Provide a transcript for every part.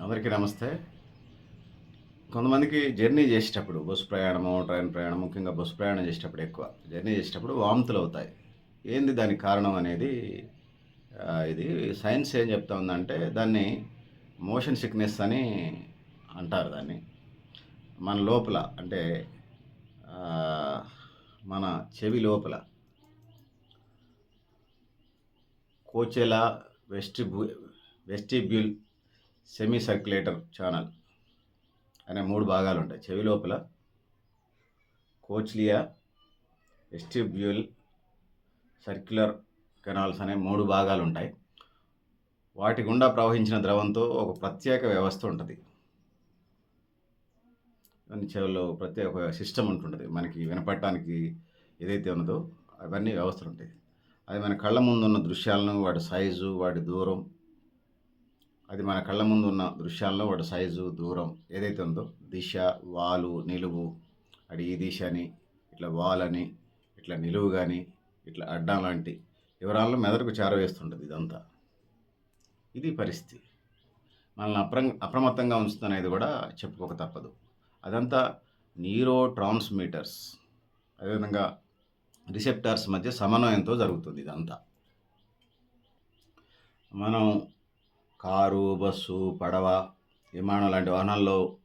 అందరికీ నమస్తే. కొంతమందికి జర్నీ చేసేటప్పుడు బస్సు ప్రయాణము ట్రైన్ ప్రయాణం ముఖ్యంగా బస్సు ప్రయాణం చేసేటప్పుడు ఎక్కువ. జర్నీ చేసేటప్పుడు వాంతులు అవుతాయి. ఏంది దానికి కారణం అనేది? ఇది సైన్స్ ఏం చెప్తా ఉందంటే దాన్ని మోషన్ సిక్నెస్ అని అంటారు దాన్ని. మన లోపల అంటే మన చెవి లోపల. Cochlea vestibule vestibule semi circulator channel అనే మూడు భాగాలు ఉంటాయి చెవి లోపల కోచ్లియా ఎస్టిబ్యూల్ సర్క్యులర్ కెనాల్స్ అనే మూడు భాగాలు ఉంటాయి వాటి గుండా ప్రవహించిన ద్రవంతో ఒక ప్రత్యేక వ్యవస్థ ఉంటుంది. అన్ని చెవుల్లో ప్రత్యేక ఒక సిస్టమ్ ఉంటుంటుంది. మనకి వినపడటానికి ఏదైతే ఉన్నదో అవన్నీ వ్యవస్థలు ఉంటాయి అది మన కళ్ళ ముందున్న దృశ్యాలను వాటి సైజు వాటి దూరం అది మన కళ్ళ ముందు ఉన్న దృశ్యాల్లో వాడు సైజు దూరం ఏదైతే ఉందో దిశ వాలు నిలువు. అటు ఈ దిశ అని ఇట్లా వాలని ఇట్లా నిలువు కానీ ఇట్లా అడ్డం లాంటి వివరాలను మెదడుకు చేరవేస్తుంటుంది ఇదంతా. ఇది పరిస్థితి. మనల్ని అప్రం అప్రమత్తంగా ఉంచుతున్నది కూడా చెప్పుకోక తప్పదు. అదంతా న్యూరో ట్రాన్స్మీటర్స్ అదేవిధంగా రిసెప్టార్స్ మధ్య సమన్వయంతో జరుగుతుంది ఇదంతా. మనం కారు బస్సు పడవ విమానం లాంటి వాహనాల్లో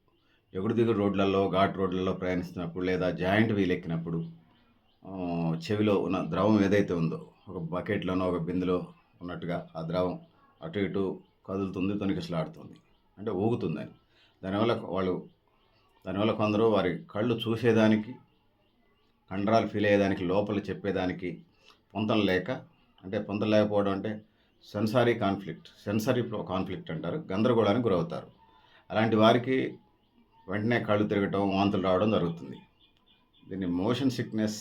ఎగుడు దిగుడు రోడ్లలో ఘాట్ రోడ్లలో ప్రయాణిస్తున్నప్పుడు లేదా జాయింట్ వీల్ ఎక్కినప్పుడు చెవిలో ఉన్న ద్రవం ఏదైతే ఉందో ఒక బకెట్లోనో ఒక బిందులో ఉన్నట్టుగా ఆ ద్రవం అటు ఇటు కదులుతుంది తొనికిసలాడుతుంది అంటే ఊగుతుందని. దానివల్ల వాళ్ళు దానివల్ల కొందరు వారి కళ్ళు చూసేదానికి కండరాలు ఫీల్ అయ్యేదానికి లోపల చెప్పేదానికి పొంతం లేక అంటే పొంతం లేకపోవడం అంటే సెన్సారీ కాన్ఫ్లిక్ట్ సెన్సరీ కాన్ఫ్లిక్ట్ అంటారు గందరగోళానికి గురవుతారు. అలాంటి వారికి వెంటనే కళ్ళు తిరగటం వాంతులు రావడం జరుగుతుంది. దీన్ని మోషన్ సిక్నెస్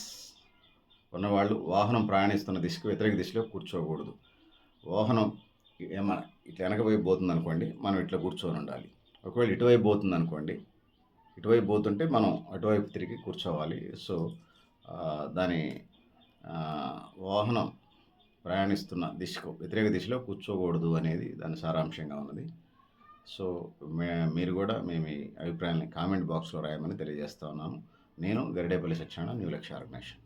ఉన్నవాళ్ళు వాహనం ప్రయాణిస్తున్న దిశకు వ్యతిరేక దిశలో కూర్చోకూడదు. వాహనం ఏమైనా ఇట్లా వెనకవైపు పోతుంది అనుకోండి మనం ఇట్లా కూర్చొని ఉండాలి. ఒకవేళ ఇటువైపు పోతుంది అనుకోండి ఇటువైపు పోతుంటే మనం అటువైపు తిరిగి కూర్చోవాలి. సో దాని వాహనం ప్రయాణిస్తున్న దిశకు వ్యతిరేక దిశలో కూర్చోకూడదు అనేది దాని సారాంశంగా ఉన్నది. సో మే మీరు కూడా మేము ఈ అభిప్రాయాన్ని కామెంట్ బాక్స్లో రాయమని తెలియజేస్తా ఉన్నాను. నేను గరిడేపల్లి సత్యనారాయణ న్యూ లక్ష్య ఆర్గనైజేషన్.